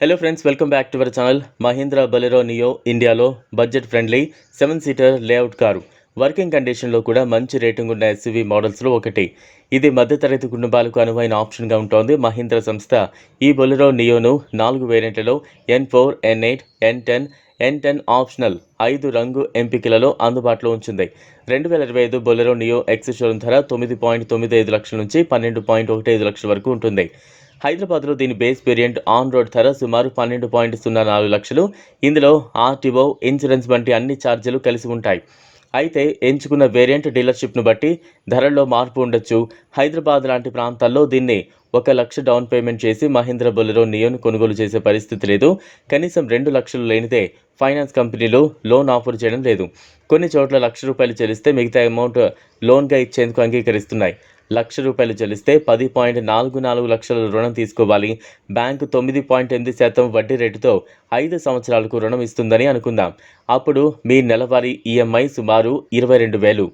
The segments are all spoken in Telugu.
Hello friends welcome back to our channel Mahindra Bolero Neo ఇండియాలో budget friendly seven seater layout car working కండిషన్లో కూడా మంచి రేటింగ్ ఉన్న ఎస్యూవీ మోడల్స్లో ఒకటి. ఇది మధ్యతరగతి కుటుంబాలకు అనువైన ఆప్షన్గా ఉంటోంది. మహీంద్రా సంస్థ ఈ బొలెరో నియోను నాలుగు వేరియంట్లలో N four N eight N ten N ten optional ఐదు రంగు ఎంపికలలో అందుబాటులో ఉంచింది. రెండు వేల ఇరవై ఐదు బొలెరో నియో ఎక్స్ షోరూమ్ ధర తొమ్మిది పాయింట్ తొమ్మిది ఐదు లక్షల నుంచి పన్నెండు పాయింట్ ఒకటి ఐదు లక్షల వరకు ఉంటుంది. హైదరాబాద్లో దీని బేస్ వేరియంట్ ఆన్ రోడ్ ధర సుమారు పన్నెండు పాయింట్ సున్నా నాలుగు లక్షలు. ఇందులో ఆర్టీఓ ఇన్సూరెన్స్ వంటి అన్ని ఛార్జీలు కలిసి ఉంటాయి. అయితే ఎంచుకున్న వేరియంట్ డీలర్షిప్ను బట్టి ధరల్లో మార్పు ఉండొచ్చు. హైదరాబాద్ లాంటి ప్రాంతాల్లో దీన్ని ఒక లక్ష డౌన్ పేమెంట్ చేసి మహీంద్ర బొలెరో నియోను కొనుగోలు చేసే పరిస్థితి లేదు. కనీసం రెండు లక్షలు లేనిదే ఫైనాన్స్ కంపెనీలు లోన్ ఆఫర్ చేయడం లేదు. కొన్ని చోట్ల లక్ష రూపాయలు చెల్లిస్తే మిగతా అమౌంట్ లోన్గా ఇచ్చేందుకు అంగీకరిస్తున్నాయి. లక్ష రూపాయలు చెల్లిస్తే పది పాయింట్ నాలుగు నాలుగు లక్షల రుణం తీసుకోవాలి. బ్యాంకు తొమ్మిది పాయింట్ ఎనిమిది శాతం వడ్డీ రేటుతో ఐదు సంవత్సరాలకు రుణం ఇస్తుందని అనుకుందాం. అప్పుడు మీ నెలవారీ ఈఎంఐ సుమారు ఇరవై రెండు వేలు.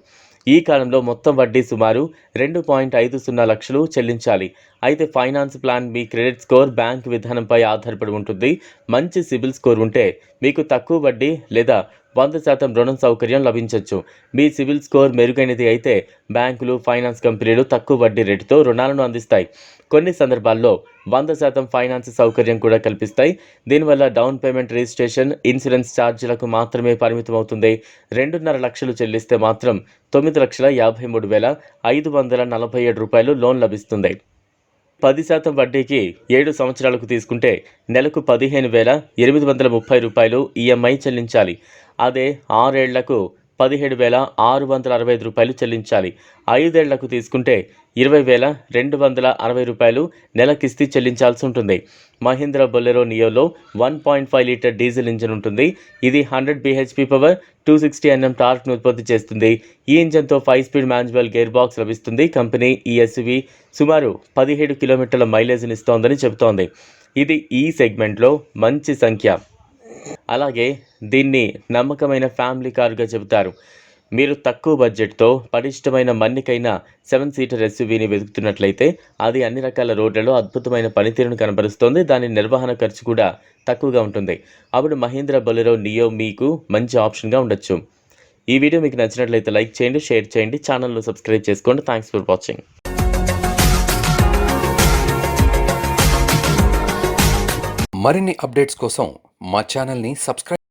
ఈ కాలంలో మొత్తం వడ్డీ సుమారు రెండు పాయింట్ ఐదు సున్నా లక్షలు చెల్లించాలి. అయితే ఫైనాన్స్ ప్లాన్ మీ క్రెడిట్ స్కోర్ బ్యాంక్ విధానంపై ఆధారపడి ఉంటుంది. మంచి సిబిల్ స్కోర్ ఉంటే మీకు తక్కువ వడ్డీ లేదా వంద శాతం రుణం సౌకర్యం లభించవచ్చు మీ సివిల్ స్కోర్ మెరుగైనది అయితే బ్యాంకులు ఫైనాన్స్ కంపెనీలు తక్కువ వడ్డీ రేటుతో రుణాలను అందిస్తాయి. కొన్ని సందర్భాల్లో వంద శాతం ఫైనాన్స్ సౌకర్యం కూడా కల్పిస్తాయి. దీనివల్ల డౌన్ పేమెంట్ రిజిస్ట్రేషన్ ఇన్సూరెన్స్ ఛార్జీలకు మాత్రమే పరిమితం అవుతుంది రెండున్నర లక్షలు చెల్లిస్తే మాత్రం తొమ్మిది లక్షల యాభై మూడు వేల ఐదు వందల నలభై ఏడు రూపాయలు లోన్ లభిస్తుంది. పది శాతం వడ్డీకి ఏడు సంవత్సరాలకు తీసుకుంటే నెలకు పదిహేను వేల ఎనిమిది వందల ముప్పై రూపాయలు ఈఎంఐ చెల్లించాలి. అదే ఆరేళ్ళకు పదిహేడు వేల ఆరు వందల అరవై ఐదు రూపాయలు చెల్లించాలి. ఐదేళ్ళకు తీసుకుంటే ఇరవై వేల రెండు వందల అరవై రూపాయలు నెల కిస్తీ చెల్లించాల్సి ఉంటుంది. Mahindra Bolero నియోలో one point five litre diesel engine ఉంటుంది. ఇది hundred BHP power two sixty NM టార్క్ను ఉత్పత్తి చేస్తుంది. ఈ ఇంజన్తో five speed manual gear box లభిస్తుంది. కంపెనీ ఈ ఎస్యువి సుమారు పదిహేడు కిలోమీటర్ల మైలేజ్ని ఇస్తోందని చెబుతోంది. ఇది ఈ సెగ్మెంట్లో మంచి సంఖ్య. అలాగే దీన్ని నమ్మకమైన ఫ్యామిలీ కారుగా చెబుతారు. మీరు తక్కువ బడ్జెట్తో పటిష్టమైన మన్నికైన సెవెన్ సీటర్ ఎస్యూవీని వెతుకుతున్నట్లయితే అది అన్ని రకాల రోడ్లలో అద్భుతమైన పనితీరును కనబరుస్తోంది. దాని నిర్వహణ ఖర్చు కూడా తక్కువగా ఉంటుంది. అప్పుడు మహీంద్రా బొలెరో నియో మీకు మంచి ఆప్షన్గా ఉండొచ్చు. ఈ వీడియో మీకు నచ్చినట్లయితే లైక్ చేయండి షేర్ చేయండి ఛానల్ను సబ్స్క్రైబ్ చేసుకోండి. థ్యాంక్స్ ఫర్ వాచింగ్ మరిన్ని అప్డేట్స్ కోసం మా ఛానల్ని సబ్స్క్రైబ్